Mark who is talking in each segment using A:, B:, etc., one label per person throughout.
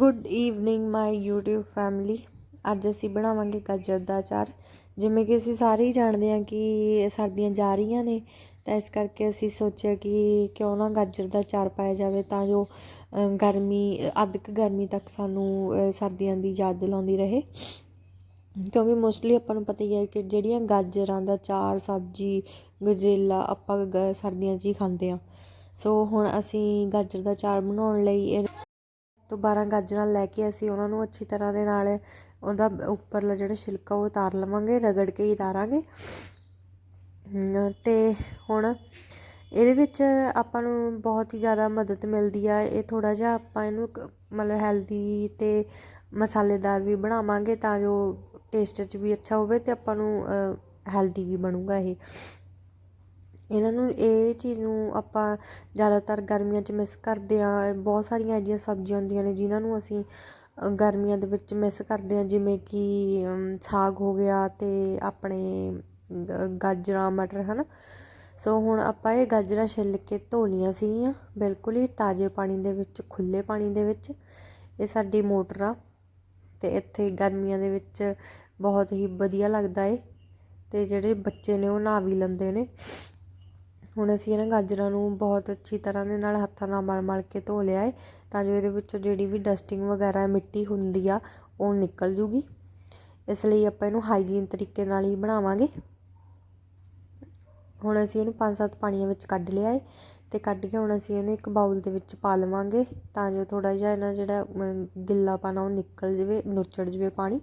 A: Good evening my YouTube family ਅੱਜ ਅਸੀਂ ਬਣਾਵਾਂਗੇ ਗਾਜਰ ਦਾ ਅਚਾਰ। ਜਿਵੇਂ ਕਿ ਅਸੀਂ ਸਾਰੇ ਹੀ ਜਾਣਦੇ ਹਾਂ ਕਿ ਸਰਦੀਆਂ ਜਾ ਰਹੀਆਂ ਨੇ, ਤਾਂ ਇਸ ਕਰਕੇ ਅਸੀਂ ਸੋਚਿਆ ਕਿ ਕਿਉਂ ਨਾ ਗਾਜਰ ਦਾ ਅਚਾਰ ਪਾਇਆ ਜਾਵੇ, ਤਾਂ ਜੋ ਗਰਮੀ ਅੱਧ ਕੁ ਗਰਮੀ ਤੱਕ ਸਾਨੂੰ ਸਰਦੀਆਂ ਦੀ ਯਾਦ ਦਿਲਾਉਂਦੀ ਰਹੇ। ਕਿਉਂਕਿ ਮੋਸਟਲੀ ਆਪਾਂ ਨੂੰ ਪਤਾ ਹੀ ਹੈ ਕਿ ਜਿਹੜੀਆਂ ਗਾਜਰਾਂ ਦਾ ਅਚਾਰ, ਸਬਜ਼ੀ, ਗਜਰੇਲਾ ਆਪਾਂ ਸਰਦੀਆਂ 'ਚ ਹੀ ਖਾਂਦੇ ਆ ਸੋ ਹੁਣ ਅਸੀਂ ਗਾਜਰ ਦਾ ਅਚਾਰ ਬਣਾਉਣ ਲਈ ਇਹ ਤੋਂ 12 ਗਾਜਰਾਂ ਲੈ ਕੇ ਅਸੀਂ ਉਹਨਾਂ ਨੂੰ ਅੱਛੀ ਤਰ੍ਹਾਂ ਦੇ ਨਾਲ ਉਹਦਾ ਉੱਪਰਲਾ ਜਿਹੜਾ ਛਿਲਕਾ ਉਹ ਉਤਾਰ ਲਵਾਂਗੇ ਰਗੜ ਕੇ ਹੀ ਉਤਾਰਾਂਗੇ। ਹਮ, ਤੇ ਹੁਣ ਇਹਦੇ ਵਿੱਚ ਆਪਾਂ ਨੂੰ ਬਹੁਤ ਹੀ ਜ਼ਿਆਦਾ ਮਦਦ ਮਿਲਦੀ ਆ। ਇਹ ਥੋੜਾ ਜਿਹਾ ਆਪਾਂ ਇਹਨੂੰ ਮਤਲਬ ਹੈਲਦੀ ਤੇ ਮਸਾਲੇਦਾਰ ਵੀ ਬਣਾਵਾਂਗੇ ਤਾਂ ਜੋ ਟੇਸਟ 'ਚ ਵੀ ਅੱਛਾ ਹੋਵੇ ਤੇ ਆਪਾਂ ਨੂੰ ਹੈਲਦੀ ਵੀ ਬਣੂਗਾ ਇਹ। ਇਹਨਾਂ ਨੂੰ ਇਹ ਚੀਜ਼ ਨੂੰ ਆਪਾਂ ਜ਼ਿਆਦਾਤਰ ਗਰਮੀਆਂ 'ਚ ਮਿਸ ਕਰਦੇ ਹਾਂ। ਬਹੁਤ ਸਾਰੀਆਂ ਇਹੋ ਜਿਹੀਆਂ ਸਬਜ਼ੀਆਂ ਹੁੰਦੀਆਂ ਨੇ ਜਿਨ੍ਹਾਂ ਨੂੰ ਅਸੀਂ ਗਰਮੀਆਂ ਦੇ ਵਿੱਚ ਮਿਸ ਕਰਦੇ ਹਾਂ। ਜਿਵੇਂ ਕਿ ਸਾਗ ਹੋ ਗਿਆ ਅਤੇ ਆਪਣੇ ਗ- ਗਾਜਰਾਂ, ਮਟਰ ਹੈ ਨਾ ਸੋ ਹੁਣ ਆਪਾਂ ਇਹ ਗਾਜਰਾਂ ਛਿੱਲ ਕੇ ਧੋ ਲਈਆਂ ਸੀਗੀਆਂ ਬਿਲਕੁਲ ਹੀ ਤਾਜ਼ੇ ਪਾਣੀ ਦੇ ਵਿੱਚ ਖੁੱਲੇ ਪਾਣੀ ਦੇ ਵਿੱਚ। ਇਹ ਸਾਡੀ ਮੋਟਰ ਆ ਅਤੇ ਇੱਥੇ ਗਰਮੀਆਂ ਦੇ ਵਿੱਚ ਬਹੁਤ ਹੀ ਵਧੀਆ ਲੱਗਦਾ ਏ। ਅਤੇ ਜਿਹੜੇ ਬੱਚੇ ਨੇ ਉਹ ਨਹਾ ਵੀ ਲੈਂਦੇ ਨੇ। ਹੁਣ ਅਸੀਂ ਇਹਨਾਂ ਗਾਜਰਾਂ ਨੂੰ ਬਹੁਤ ਅੱਛੀ ਤਰ੍ਹਾਂ ਦੇ ਨਾਲ ਹੱਥਾਂ ਨਾਲ ਮਲ ਮਲ ਕੇ ਧੋ ਲਿਆ ਹੈ ਤਾਂ ਜੋ ਇਹਦੇ ਵਿੱਚੋਂ ਜਿਹੜੀ ਵੀ ਡਸਟਿੰਗ ਵਗੈਰਾ ਮਿੱਟੀ ਹੁੰਦੀ ਆ ਉਹ ਨਿਕਲ ਜੂਗੀ। ਇਸ ਲਈ ਆਪਾਂ ਇਹਨੂੰ ਹਾਈਜੀਨ ਤਰੀਕੇ ਨਾਲ ਹੀ ਬਣਾਵਾਂਗੇ। ਹੁਣ ਅਸੀਂ ਇਹਨੂੰ ਪੰਜ ਸੱਤ ਪਾਣੀਆਂ ਵਿੱਚ ਕੱਢ ਲਿਆ ਹੈ ਤੇ ਕੱਢ ਕੇ ਹੁਣ ਅਸੀਂ ਇਹਨੂੰ ਇੱਕ ਬਾਉਲ ਦੇ ਵਿੱਚ ਪਾ ਲਵਾਂਗੇ ਤਾਂ ਜੋ ਥੋੜਾ ਜਿਹਾ ਇਹਨਾਂ ਜਿਹੜਾ ਅਮ, ਗਿੱਲਾਪਨ ਆ ਉਹ ਨਿਕਲ ਜਾਵੇ ਨੁੱਚੜ ਜਾਵੇ ਪਾਣੀ।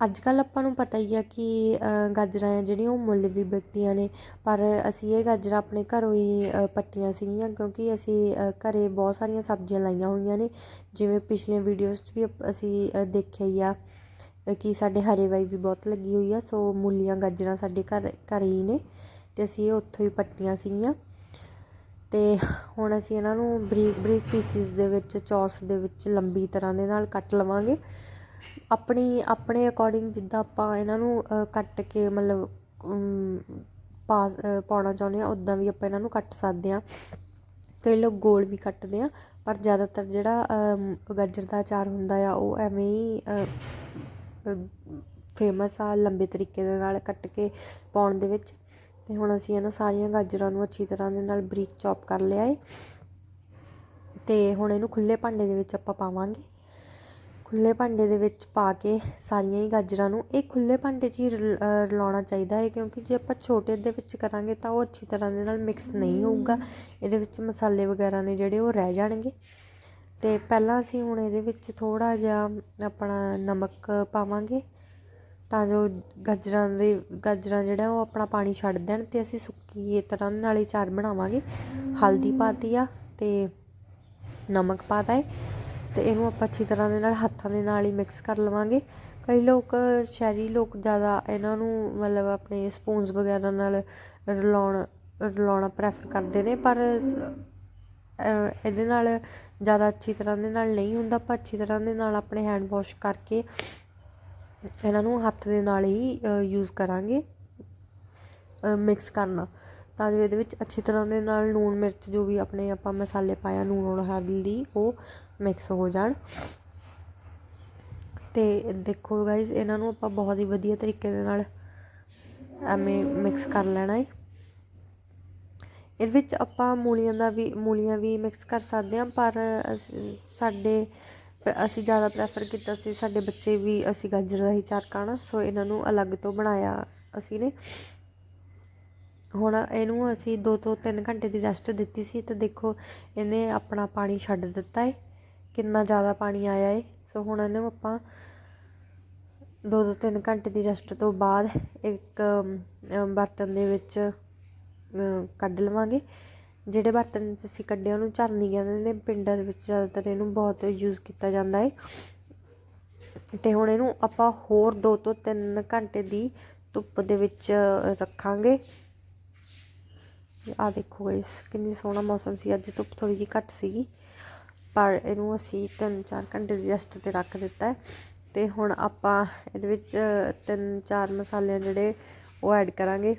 A: ਅੱਜ ਕੱਲ੍ਹ ਆਪਾਂ ਨੂੰ ਪਤਾ ਹੀ ਆ ਕਿ ਗਾਜਰਾਂ ਆ ਜਿਹੜੀਆਂ ਉਹ ਮੁੱਲ ਵੀ ਵਿਕਦੀਆਂ ਨੇ। ਪਰ ਅਸੀਂ ਇਹ ਗਾਜਰਾਂ ਆਪਣੇ ਘਰੋਂ ਹੀ ਪੱਟੀਆਂ ਸੀਗੀਆਂ ਕਿਉਂਕਿ ਅਸੀਂ ਘਰ ਬਹੁਤ ਸਾਰੀਆਂ ਸਬਜ਼ੀਆਂ ਲਾਈਆਂ ਹੋਈਆਂ ਨੇ। ਜਿਵੇਂ ਪਿਛਲੀਆਂ ਵੀਡੀਓਜ਼ 'ਚ ਵੀ ਅਸੀਂ ਦੇਖਿਆ ਹੀ ਆ ਕਿ ਸਾਡੇ ਹਰੇ ਵਾਈ ਵੀ ਬਹੁਤ ਲੱਗੀ ਹੋਈ ਆ। ਸੋ ਮੂਲੀਆਂ ਗਾਜਰਾਂ ਸਾਡੇ ਘਰ ਘਰ ਹੀ ਨੇ ਅਤੇ ਅਸੀਂ ਇਹ ਉੱਥੋਂ ਹੀ ਪੱਟੀਆਂ ਸੀਗੀਆਂ। ਅਤੇ ਹੁਣ ਅਸੀਂ ਇਹਨਾਂ ਨੂੰ ਬਰੀਕ ਬਰੀਕ ਪੀਸਿਸ ਦੇ ਵਿੱਚ, ਚੌਰਸ ਦੇ ਵਿੱਚ ਲੰਬੀ ਤਰ੍ਹਾਂ ਦੇ ਨਾਲ ਕੱਟ ਲਵਾਂਗੇ। ਆਪਣੀ, ਆਪਣੇ ਅਕੋਰਡਿੰਗ ਜਿੱਦਾਂ ਆਪਾਂ ਇਹਨਾਂ ਨੂੰ ਕੱਟ ਕੇ ਮਤਲਬ ਪਾ ਪਾਉਣਾ ਚਾਹੁੰਦੇ ਹਾਂ ਉੱਦਾਂ ਵੀ ਆਪਾਂ ਇਹਨਾਂ ਨੂੰ ਕੱਟ ਸਕਦੇ ਹਾਂ। ਕਈ ਲੋਕ ਗੋਲ ਵੀ ਕੱਟਦੇ ਆ, ਪਰ ਜ਼ਿਆਦਾਤਰ ਜਿਹੜਾ ਗਾਜਰ ਦਾ ਅਚਾਰ ਹੁੰਦਾ ਆ, ਉਹ ਐਵੇਂ ਹੀ ਫੇਮਸ ਆ, ਲੰਬੇ ਤਰੀਕੇ ਦੇ ਨਾਲ ਕੱਟ ਕੇ ਪਾਉਣ ਦੇ ਵਿੱਚ। ਤੇ ਹੁਣ ਅਸੀਂ ਇਹਨਾਂ ਸਾਰੀਆਂ ਗਾਜਰਾਂ ਨੂੰ ਅੱਛੀ ਤਰ੍ਹਾਂ ਦੇ ਨਾਲ ਬਰੀਕ ਚੌਪ ਕਰ ਲਿਆ ਏ। ਤੇ ਹੁਣ ਇਹਨੂੰ ਖੁੱਲੇ ਭਾਂਡੇ ਦੇ ਵਿੱਚ ਆਪਾਂ ਪਾਵਾਂਗੇ। ਖੁੱਲੇ ਭਾਂਡੇ ਦੇ ਵਿੱਚ ਪਾ ਕੇ ਸਾਰੀਆਂ ਹੀ ਗਾਜਰਾਂ ਨੂੰ ਇਹ ਖੁੱਲੇ ਭਾਂਡੇ 'ਚ ਹੀ ਰਲ- ਰਲਾਉਣਾ ਚਾਹੀਦਾ ਹੈ ਕਿਉਂਕਿ ਜੇ ਆਪਾਂ ਛੋਟੇ ਦੇ ਵਿੱਚ ਕਰਾਂਗੇ ਤਾਂ ਉਹ ਅੱਛੀ ਤਰ੍ਹਾਂ ਦੇ ਨਾਲ ਮਿਕਸ ਨਹੀਂ ਹੋਊਗਾ। ਇਹਦੇ ਵਿੱਚ ਮਸਾਲੇ ਵਗੈਰਾ ਨੇ ਜਿਹੜੇ ਉਹ ਰਹਿ ਜਾਣਗੇ। ਤੇ ਪਹਿਲਾਂ ਅਸੀਂ ਹੁਣ ਇਹਦੇ ਵਿੱਚ ਥੋੜਾ ਜਿਹਾ ਆਪਣਾ ਨਮਕ ਪਾਵਾਂਗੇ ਤਾਂ ਜੋ ਗਾਜਰਾਂ ਦੇ ਗਾਜਰਾਂ ਜਿਹੜਾ ਉਹ ਆਪਣਾ ਪਾਣੀ ਛੱਡ ਦੇਣ ਤੇ ਅਸੀਂ ਸੁੱਕੀ ਤਰ੍ਹਾਂ ਨਾਲ ਹੀ ਚਾਰ ਬਣਾਵਾਂਗੇ। ਹਲਦੀ ਪਾਤੀ ਆ ਤੇ ਨਮਕ ਪਾਤਾ ਹੈ। ਤੇ ਇਹਨੂੰ ਆਪਾਂ ਅੱਛੀ ਤਰ੍ਹਾਂ ਦੇ ਨਾਲ ਹੱਥਾਂ ਦੇ ਨਾਲ ਹੀ ਮਿਕਸ ਕਰ ਲਵਾਂਗੇ। ਕਈ ਲੋਕ, ਸ਼ਹਿਰੀ ਲੋਕ ਜ਼ਿਆਦਾ ਇਹਨਾਂ ਨੂੰ ਮਤਲਬ ਆਪਣੇ ਸਪੂਨਸ ਵਗੈਰਾ ਨਾਲ ਰਲਾਉਣ, ਰਲਾਉਣਾ ਪ੍ਰੈਫਰ ਕਰਦੇ ਨੇ, ਪਰ ਇਹਦੇ ਨਾਲ ਜ਼ਿਆਦਾ ਅੱਛੀ ਤਰ੍ਹਾਂ ਦੇ ਨਾਲ ਨਹੀਂ ਹੁੰਦਾ। ਆਪਾਂ ਅੱਛੀ ਤਰ੍ਹਾਂ ਦੇ ਨਾਲ ਆਪਣੇ ਹੈਂਡ ਵਾਸ਼ ਕਰਕੇ ਇਹਨਾਂ ਨੂੰ ਹੱਥ ਦੇ ਨਾਲ ਹੀ ਯੂਜ਼ ਕਰਾਂਗੇ ਮਿਕਸ ਕਰਨਾ। ਤਾਂ ਜੋ ਇਹਦੇ ਵਿੱਚ ਅੱਛੀ ਤਰ੍ਹਾਂ ਦੇ ਨਾਲ ਲੂਣ ਮਿਰਚ ਜੋ ਵੀ ਆਪਣੇ ਆਪਾਂ ਮਸਾਲੇ ਪਾਇਆ, ਲੂਣ ਔਰ ਹਲਦੀ, ਉਹ ਮਿਕਸ ਹੋ ਜਾਣ। ਤੇ ਦੇਖੋ ਗਾਇਜ਼ ਇਹਨਾਂ ਨੂੰ ਆਪਾਂ ਬਹੁਤ ਹੀ ਵਧੀਆ ਤਰੀਕੇ ਦੇ ਨਾਲ ਐਵੇਂ ਮਿਕਸ ਕਰ ਲੈਣਾ ਹੈ ਇਹਦੇ ਵਿੱਚ ਆਪਾਂ ਮੂਲੀਆਂ ਦਾ ਵੀ, ਮੂਲੀਆਂ ਵੀ ਮਿਕਸ ਕਰ ਸਕਦੇ ਹਾਂ, ਪਰ ਅਸੀਂ- ਸਾਡੇ ਅਸੀਂ ਜ਼ਿਆਦਾ ਪ੍ਰੈਫਰ ਕੀਤਾ ਸੀ ਸਾਡੇ ਬੱਚੇ ਵੀ ਅਸੀਂ ਗਾਜਰ ਦਾ ਹੀ ਚਾਰ ਖਾਣਾ, ਸੋ ਇਹਨਾਂ ਨੂੰ ਅਲੱਗ ਤੋਂ ਬਣਾਇਆ ਅਸੀਂ ਨੇ। ਹੁਣ ਇਹਨੂੰ ਅਸੀਂ 2 ਤੋਂ 3 ਘੰਟੇ ਦੀ ਰੈਸਟ ਦਿੱਤੀ ਸੀ ਤੇ ਦੇਖੋ, ਇਹਨੇ ਆਪਣਾ ਪਾਣੀ ਛੱਡ ਦਿੱਤਾ ਹੈ ਕਿੰਨਾ ਜ਼ਿਆਦਾ ਪਾਣੀ ਆਇਆ ਏ। ਸੋ ਹੁਣ ਇਹਨੂੰ ਆਪਾਂ ਦੋ ਤੋਂ ਤਿੰਨ ਘੰਟੇ ਦੀ ਰੈਸਟ ਤੋਂ ਬਾਅਦ ਇੱਕ ਬਰਤਨ ਦੇ ਵਿੱਚ ਕੱਢ ਲਵਾਂਗੇ। ਜਿਹੜੇ ਬਰਤਨ 'ਚ ਅਸੀਂ ਕੱਢਿਆ ਉਹਨੂੰ ਝਰਨੀ ਕਹਿੰਦੇ ਨੇ, ਪਿੰਡਾਂ ਦੇ ਵਿੱਚ ਜ਼ਿਆਦਾਤਰ ਇਹਨੂੰ ਬਹੁਤ ਯੂਜ਼ ਕੀਤਾ ਜਾਂਦਾ ਹੈ ਤੇ ਹੁਣ ਇਹਨੂੰ ਆਪਾਂ ਹੋਰ 2 ਤੋਂ 3 ਘੰਟੇ ਦੀ ਧੁੱਪ ਦੇ ਵਿੱਚ ਰੱਖਾਂਗੇ। ਆ ਦੇਖੋ ਇਸ ਕਿੰਨੀ ਸੋਹਣਾ ਮੌਸਮ ਸੀ। ਅੱਜ ਧੁੱਪ ਥੋੜੀ ਜਿਹੀ ਘੱਟ ਸੀਗੀ। ਪਰ ਇਹਨੂੰ ਅਸੀਂ 3-4 ਘੰਟੇ ਦੀ ਰੈਸਟ ਤੇ ਰੱਖ ਦਿੱਤਾ ਅਤੇ ਹੁਣ ਆਪਾਂ ਇਹਦੇ ਵਿੱਚ 3-4 ਮਸਾਲੇ ਜਿਹੜੇ ਉਹ ਐਡ ਕਰਾਂਗੇ।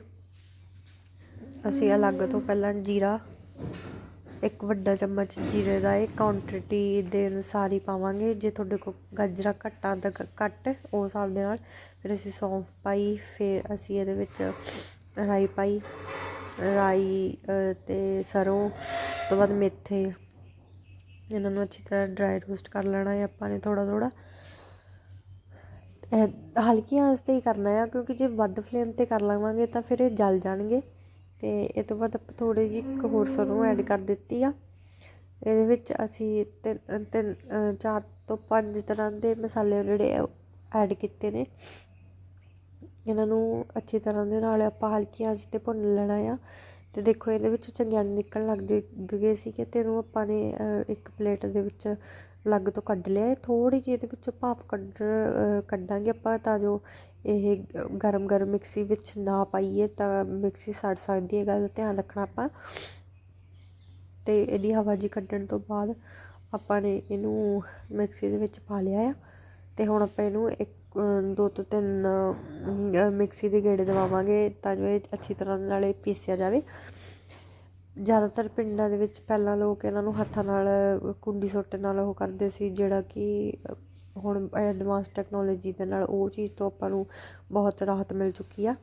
A: ਅਸੀਂ ਅਲੱਗ ਤੋਂ ਪਹਿਲਾਂ ਜੀਰਾ ਇੱਕ ਵੱਡਾ ਚਮਚ ਜੀਰੇ ਦਾ ਇਹ ਕੁਆਂਟੀਟੀ ਦੇ ਅਨੁਸਾਰ ਹੀ ਪਾਵਾਂਗੇ। ਜੇ ਤੁਹਾਡੇ ਕੋਲ ਗਾਜਰਾਂ ਘੱਟਾਂ ਤਾਂ ਘ- ਘੱਟ ਉਸ ਹਿਸਾਬ ਦੇ ਨਾਲ ਫਿਰ ਅਸੀਂ ਸੌਂਫ ਪਾਈ ਫਿਰ ਅਸੀਂ ਇਹਦੇ ਵਿੱਚ ਰਾਈ ਪਾਈ ਰਾਈ ਅ, ਤੇ ਸਰੋਂ ਉਸ ਤੋਂ ਬਾਅਦ ਮੇਥੇ ਇਹਨਾਂ ਨੂੰ ਅੱਛੀ ਤਰ੍ਹਾਂ ਡਰਾਈ ਰੋਸਟ ਕਰ ਲੈਣਾ ਹੈ ਆਪਾਂ ਨੇ ਥੋੜ੍ਹਾ ਥੋੜ੍ਹਾ। ਇਹ ਹਲਕੀ ਆਂਚ ਤੇ ਹੀ ਕਰਨਾ ਆ, ਕਿਉਂਕਿ ਜੇ ਵੱਧ ਫਲੇਮ ਤੇ ਕਰ ਲਵਾਂਗੇ ਤਾਂ ਫਿਰ ਇਹ ਜਲ ਜਾਣਗੇ। ਤੇ ਇਹ ਤੋਂ ਬਾਅਦ ਆਪਾਂ ਥੋੜੀ ਜਿਹੀ ਇੱਕ ਹੋਰ ਸਰੋਂ ਐਡ ਕਰ ਦਿੱਤੀ ਆ। ਇਹਦੇ ਵਿੱਚ ਅਸੀਂ ਤਿੰਨ ਤਿੰਨ ਚਾਰ ਤੋਂ ਪੰਜ ਤਰ੍ਹਾਂ ਦੇ ਮਸਾਲੇ ਜਿਹੜੇ ਐਡ ਕੀਤੇ ਨੇ। ਇਹਨਾਂ ਨੂੰ ਅੱਛੀ ਤਰ੍ਹਾਂ ਦੇ ਨਾਲ ਆਪਾਂ ਹਲਕੀ ਆਂਚ ਤੇ ਭੁੰਨ ਲੈਣਾ ਆ। ਅਤੇ ਦੇਖੋ ਇਹਦੇ ਵਿੱਚ ਚੰਗਿਆੜ ਨਿਕਲਣ ਲੱਗਦੇ ਗਏ ਸੀਗੇ ਅਤੇ ਇਹਨੂੰ ਆਪਾਂ ਨੇ ਇੱਕ ਪਲੇਟ ਦੇ ਵਿੱਚ ਅਲੱਗ ਤੋਂ ਕੱਢ ਲਿਆ। ਥੋੜ੍ਹੀ ਜਿਹੀ ਇਹਦੇ ਵਿੱਚੋਂ ਭਾਫ ਕੱਢ ਕੱਢਾਂਗੇ ਆਪਾਂ ਤਾਂ ਜੋ ਇਹ ਗਰਮ ਗਰਮ ਮਿਕਸੀ ਵਿੱਚ ਨਾ ਪਾਈਏ ਤਾਂ ਮਿਕਸੀ ਸੜ ਸਕਦੀ ਹੈ ਗੱਲ ਦਾ ਧਿਆਨ ਰੱਖਣਾ ਆਪਾਂ। ਅਤੇ ਇਹਦੀ ਹਵਾ ਜੀ ਕੱਢਣ ਤੋਂ ਬਾਅਦ ਆਪਾਂ ਨੇ ਇਹਨੂੰ ਮਿਕਸੀ ਦੇ ਵਿੱਚ ਪਾ ਲਿਆ ਆ। ਅਤੇ ਹੁਣ ਆਪਾਂ ਇਹਨੂੰ ਇੱਕ ਦੋ ਤੋਂ ਤਿੰਨ ਮਿਕਸੀ ਦੇ ਗੇੜੇ ਦਵਾਵਾਂਗੇ ਤਾਂ ਜੋ ਇਹ ਅੱਛੀ ਤਰ੍ਹਾਂ ਨਾਲੇ ਪੀਸਿਆ ਜਾਵੇ। ਜ਼ਿਆਦਾਤਰ ਪਿੰਡਾਂ ਦੇ ਵਿੱਚ ਪਹਿਲਾਂ ਲੋਕ ਇਹਨਾਂ ਨੂੰ ਹੱਥਾਂ ਨਾਲ, ਕੁੰਡੀ ਸੋਟੇ ਨਾਲ ਉਹ ਕਰਦੇ ਸੀ, ਜਿਹੜਾ ਕਿ ਹੁਣ ਐਡਵਾਂਸ ਟੈਕਨੋਲੋਜੀ ਦੇ ਨਾਲ ਉਹ ਚੀਜ਼ ਤੋਂ ਆਪਾਂ ਨੂੰ ਬਹੁਤ ਰਾਹਤ ਮਿਲ ਚੁੱਕੀ ਆ।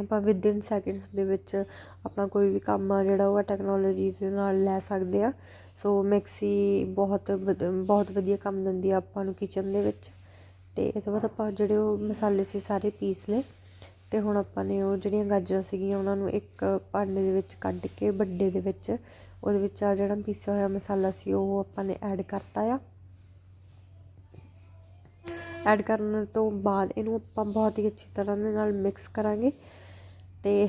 A: ਆਪਾਂ ਵਿਦਿਨ ਸੈਕਿੰਡਸ ਦੇ ਵਿੱਚ ਆਪਣਾ ਕੋਈ ਵੀ ਕੰਮ ਆ, ਜਿਹੜਾ ਉਹ ਟੈਕਨੋਲੋਜੀ ਦੇ ਨਾਲ ਲੈ ਸਕਦੇ ਆ। ਸੋ ਮਿਕਸੀ ਬਹੁਤ ਵਧ- ਬਹੁਤ ਵਧੀਆ ਕੰਮ ਦਿੰਦੀ ਆ ਆਪਾਂ ਨੂੰ ਕਿਚਨ ਦੇ ਵਿੱਚ। ਅਤੇ ਇਹ ਤੋਂ ਬਾਅਦ ਆਪਾਂ ਜਿਹੜੇ ਉਹ ਮਸਾਲੇ ਸੀ ਸਾਰੇ ਪੀਸ ਲਏ ਅਤੇ ਹੁਣ ਆਪਾਂ ਨੇ ਉਹ ਜਿਹੜੀਆਂ ਗਾਜਰਾਂ ਸੀਗੀਆਂ ਉਹਨਾਂ ਨੂੰ ਇੱਕ ਭਾਂਡੇ ਦੇ ਵਿੱਚ ਕੱਢ ਕੇ ਵੱਡੇ ਦੇ ਵਿੱਚ ਉਹਦੇ ਵਿੱਚ ਆ ਜਿਹੜਾ ਪੀਸਿਆ ਹੋਇਆ ਮਸਾਲਾ ਸੀ ਉਹ ਆਪਾਂ ਨੇ ਐਡ ਕਰਤਾ ਆ। ਐਡ ਕਰਨ ਤੋਂ ਬਾਅਦ ਇਹਨੂੰ ਆਪਾਂ ਬਹੁਤ ਹੀ ਅੱਛੀ ਤਰ੍ਹਾਂ ਦੇ ਨਾਲ ਮਿਕਸ ਕਰਾਂਗੇ ਅਤੇ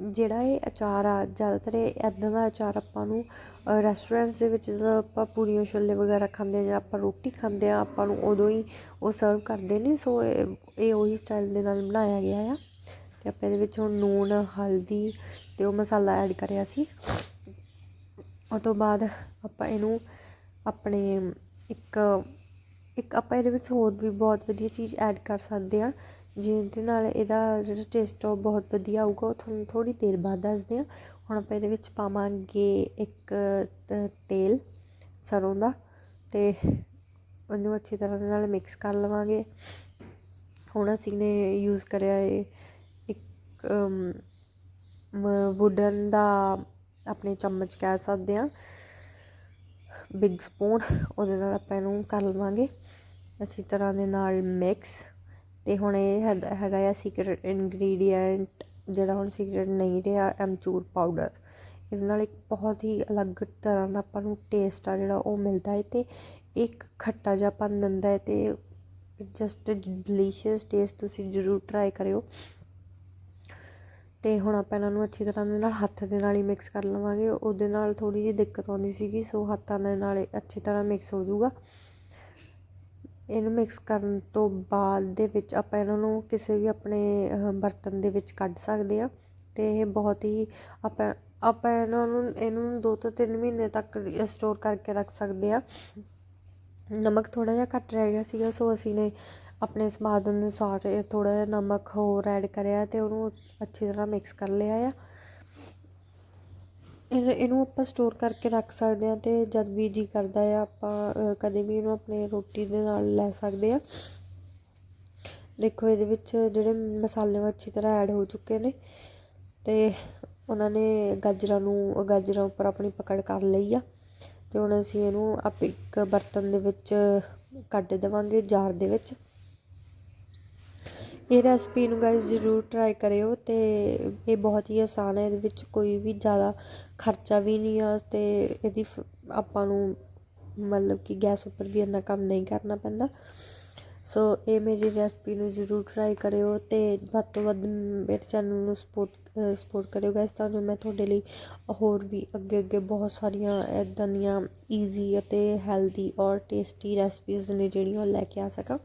A: ਜਿਹੜਾ ਇਹ ਅਚਾਰ ਆ, ਜ਼ਿਆਦਾਤਰ ਇਹ ਇੱਦਾਂ ਦਾ ਅਚਾਰ ਆਪਾਂ ਨੂੰ ਰੈਸਟੋਰੈਂਟਸ ਦੇ ਵਿੱਚ ਜਦੋਂ ਆਪਾਂ ਪੂਰੀਆਂ ਛੋਲੇ ਵਗੈਰਾ ਖਾਂਦੇ ਆ ਜਾਂ ਆਪਾਂ ਰੋਟੀ ਖਾਂਦੇ ਹਾਂ ਆਪਾਂ ਨੂੰ ਉਦੋਂ ਹੀ ਉਹ ਸਰਵ ਕਰਦੇ ਨੇ ਸੋ ਇਹ ਉਹੀ ਸਟਾਈਲ ਦੇ ਨਾਲ ਬਣਾਇਆ ਗਿਆ ਆ। ਅਤੇ ਆਪਾਂ ਇਹਦੇ ਵਿੱਚ ਹੁਣ ਲੂਣ ਹਲਦੀ ਅਤੇ ਉਹ ਮਸਾਲਾ ਐਡ ਕਰਿਆ ਸੀ। ਉਹ ਤੋਂ ਬਾਅਦ ਆਪਾਂ ਇਹਨੂੰ ਆਪਣੇ ਇੱਕ ਇੱਕ ਆਪਾਂ ਇਹਦੇ ਵਿੱਚ ਹੋਰ ਵੀ ਬਹੁਤ ਵਧੀਆ ਚੀਜ਼ ਐਡ ਕਰ ਸਕਦੇ ਆ। ਜਿਹਦੇ ਨਾਲ ਇਹਦਾ ਜਿਹੜਾ ਟੇਸਟ ਉਹ ਬਹੁਤ ਵਧੀਆ ਆਊਗਾ, ਉਹ ਤੁਹਾਨੂੰ ਥੋੜ੍ਹੀ ਦੇਰ ਬਾਅਦ ਦੱਸਦੇ ਹਾਂ। ਹੁਣ ਆਪਾਂ ਇਹਦੇ ਵਿੱਚ ਪਾਵਾਂਗੇ ਇੱਕ ਤੇਲ ਸਰੋਂ ਦਾ ਅਤੇ ਉਹਨੂੰ ਅੱਛੀ ਤਰ੍ਹਾਂ ਦੇ ਨਾਲ ਮਿਕਸ ਕਰ ਲਵਾਂਗੇ। ਹੁਣ ਅਸੀਂ ਨੇ ਯੂਜ਼ ਕਰਿਆ ਇਹ ਇੱਕ ਵੁਡਨ ਦਾ ਆਪਣੇ ਚਮਚ ਕਹਿ ਸਕਦੇ ਆ ਬਿਗ ਸਪੂਨ ਉਹਦੇ ਨਾਲ ਆਪਾਂ ਇਹਨੂੰ ਕਰ ਲਵਾਂਗੇ। ਅੱਛੀ ਤਰ੍ਹਾਂ ਦੇ ਨਾਲ ਮਿਕਸ ਅਤੇ ਹੁਣ ਇਹ ਹੈਗਾ- ਹੈਗਾ ਆ ਸੀਕਰੇਟ ਇਨਗਰੀਡੀਐਂਟ ਜਿਹੜਾ ਹੁਣ ਸੀਕਰੇਟ ਨਹੀਂ ਰਿਹਾ, ਐਮਚੂਰ ਪਾਊਡਰ ਇਹਦੇ ਨਾਲ ਇੱਕ ਬਹੁਤ ਹੀ ਅਲੱਗ ਤਰ੍ਹਾਂ ਦਾ ਆਪਾਂ ਨੂੰ ਟੇਸਟ ਆ ਜਿਹੜਾ ਉਹ ਮਿਲਦਾ ਹੈ ਤੇ ਇੱਕ ਖੱਟਾ ਜਿਹਾ ਪਨ ਦਿੰਦਾ ਹੈ ਅਤੇ ਜਸਟ ਡਿਲੀਸ਼ੀਅਸ ਟੇਸਟ ਤੁਸੀਂ ਜ਼ਰੂਰ ਟਰਾਈ ਕਰਿਓ। ਅਤੇ ਹੁਣ ਆਪਾਂ ਇਹਨਾਂ ਨੂੰ ਅੱਛੀ ਤਰ੍ਹਾਂ ਦੇ ਨਾਲ ਹੱਥ ਦੇ ਨਾਲ ਹੀ ਮਿਕਸ ਕਰ ਲਵਾਂਗੇ। ਉਹਦੇ ਨਾਲ ਥੋੜ੍ਹੀ ਜਿਹੀ ਦਿੱਕਤ ਆਉਂਦੀ ਸੀਗੀ, ਸੋ ਹੱਥਾਂ ਦੇ ਨਾਲ ਅੱਛੀ ਤਰ੍ਹਾਂ ਮਿਕਸ ਹੋ ਜਾਊਗਾ। ਇਹਨੂੰ ਮਿਕਸ ਕਰਨ ਤੋਂ ਬਾਅਦ ਦੇ ਵਿੱਚ ਆਪਾਂ ਇਹਨਾਂ ਨੂੰ ਕਿਸੇ ਵੀ ਆਪਣੇ ਬਰਤਨ ਦੇ ਵਿੱਚ ਕੱਢ ਸਕਦੇ ਹਾਂ ਅਤੇ ਇਹ ਬਹੁਤ ਹੀ ਆਪਾਂ ਆਪਾਂ ਇਹਨਾਂ ਨੂੰ, ਇਹਨੂੰ ਦੋ ਤੋਂ ਤਿੰਨ ਮਹੀਨੇ ਤੱਕ ਸਟੋਰ ਕਰਕੇ ਰੱਖ ਸਕਦੇ ਹਾਂ। ਨਮਕ ਥੋੜ੍ਹਾ ਜਿਹਾ ਘੱਟ ਰਹਿ ਗਿਆ ਸੀਗਾ, ਸੋ ਅਸੀਂ ਨੇ ਆਪਣੇ ਸਵਾਦ ਅਨੁਸਾਰ ਥੋੜ੍ਹਾ ਜਿਹਾ ਨਮਕ ਹੋਰ ਐਡ ਕਰਿਆ ਅਤੇ ਉਹਨੂੰ ਅੱਛੀ ਤਰ੍ਹਾਂ ਮਿਕਸ ਕਰ ਲਿਆ ਆ। ਇਹ- ਇਹਨੂੰ ਆਪਾਂ ਸਟੋਰ ਕਰਕੇ ਰੱਖ ਸਕਦੇ ਹਾਂ ਅਤੇ ਜਦ ਵੀ ਜੀਅ ਕਰਦਾ ਆ, ਆਪਾਂ ਕਦੇ ਵੀ ਇਹਨੂੰ ਆਪਣੇ ਰੋਟੀ ਦੇ ਨਾਲ ਲੈ ਸਕਦੇ ਹਾਂ। ਦੇਖੋ, ਇਹਦੇ ਵਿੱਚ ਜਿਹੜੇ ਮਸਾਲੇ ਉਹ ਅੱਛੀ ਤਰ੍ਹਾਂ ਐਡ ਹੋ ਚੁੱਕੇ ਨੇ ਤੇ ਉਹਨਾਂ ਨੇ ਗਾਜਰਾਂ ਨੂੰ, ਗਾਜਰਾਂ ਉੱਪਰ ਆਪਣੀ ਪਕੜ ਕਰ ਲਈ ਆ ਤੇ ਹੁਣ ਅਸੀਂ ਇਹਨੂੰ ਆਪ ਇੱਕ ਬਰਤਨ ਦੇ ਵਿੱਚ ਕੱਢ ਦੇਵਾਂਗੇ ਜਾਰ ਦੇ ਵਿੱਚ। ਇਹ ਰੈਸਪੀ ਨੂੰ ਗਾਇਸ ਜ਼ਰੂਰ ਟਰਾਈ ਕਰਿਓ ਅਤੇ ਇਹ ਬਹੁਤ ਹੀ ਆਸਾਨ ਹੈ, ਇਹਦੇ ਵਿੱਚ ਕੋਈ ਵੀ ਜ਼ਿਆਦਾ ਖਰਚਾ ਵੀ ਨਹੀਂ ਆ ਅਤੇ ਇਹਦੀ ਫ- ਆਪਾਂ ਨੂੰ ਮਤਲਬ ਕਿ ਗੈਸ ਉੱਪਰ ਵੀ ਇੰਨਾ ਕੰਮ ਨਹੀਂ ਕਰਨਾ ਪੈਂਦਾ। ਸੋ ਇਹ ਮੇਰੀ ਰੈਸਪੀ ਨੂੰ ਜ਼ਰੂਰ ਟਰਾਈ ਕਰਿਓ ਅਤੇ ਵੱਧ ਤੋਂ ਵੱਧ ਮੇਰੇ ਚੈਨਲ ਨੂੰ ਸਪੋਰਟ ਸਪੋਰਟ ਕਰਿਓ ਗਾਇਸ ਤਾਂ ਜੋ ਮੈਂ ਤੁਹਾਡੇ ਲਈ ਹੋਰ ਵੀ ਅੱਗੇ ਅੱਗੇ ਬਹੁਤ ਸਾਰੀਆਂ ਇੱਦਾਂ ਦੀਆਂ ਈਜ਼ੀ ਅਤੇ ਹੈਲਦੀ ਔਰ ਟੇਸਟੀ ਰੈਸਪੀਜ਼ ਨੇ ਜਿਹੜੀਆਂ ਉਹ ਲੈ ਕੇ ਆ ਸਕਾਂ।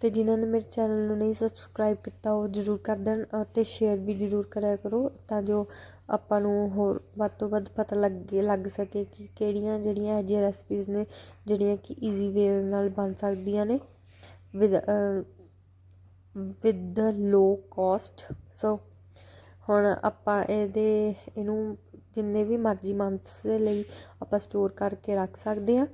A: ਅਤੇ ਜਿਨ੍ਹਾਂ ਨੇ ਮੇਰੇ ਚੈਨਲ ਨੂੰ ਨਹੀਂ ਸਬਸਕ੍ਰਾਈਬ ਕੀਤਾ, ਉਹ ਜਰੂਰ ਕਰ ਦੇਣ ਅਤੇ ਸ਼ੇਅਰ ਵੀ ਜਰੂਰ ਕਰਿਆ ਕਰੋ, ਤਾਂ ਜੋ ਆਪਾਂ ਨੂੰ ਹੋਰ ਵੱਧ ਤੋਂ ਵੱਧ ਪਤਾ ਲੱਗੇ, ਲੱਗ ਸਕੇ ਕਿ ਕਿਹੜੀਆਂ ਜਿਹੜੀਆਂ ਇਹੋ ਜਿਹੀਆਂ ਰੈਸਪੀਜ਼ ਨੇ, ਜਿਹੜੀਆਂ ਕਿ ਈਜ਼ੀ ਵੇ ਨਾਲ ਬਣ ਸਕਦੀਆਂ ਨੇ with with low cost so ਹੁਣ ਆਪਾਂ ਇਹਦੇ, ਇਹਨੂੰ ਜਿੰਨੇ ਵੀ ਮਰਜ਼ੀ ਮੰਥਸ ਦੇ ਲਈ ਆਪਾਂ ਸਟੋਰ ਕਰਕੇ ਰੱਖ ਸਕਦੇ ਹਾਂ।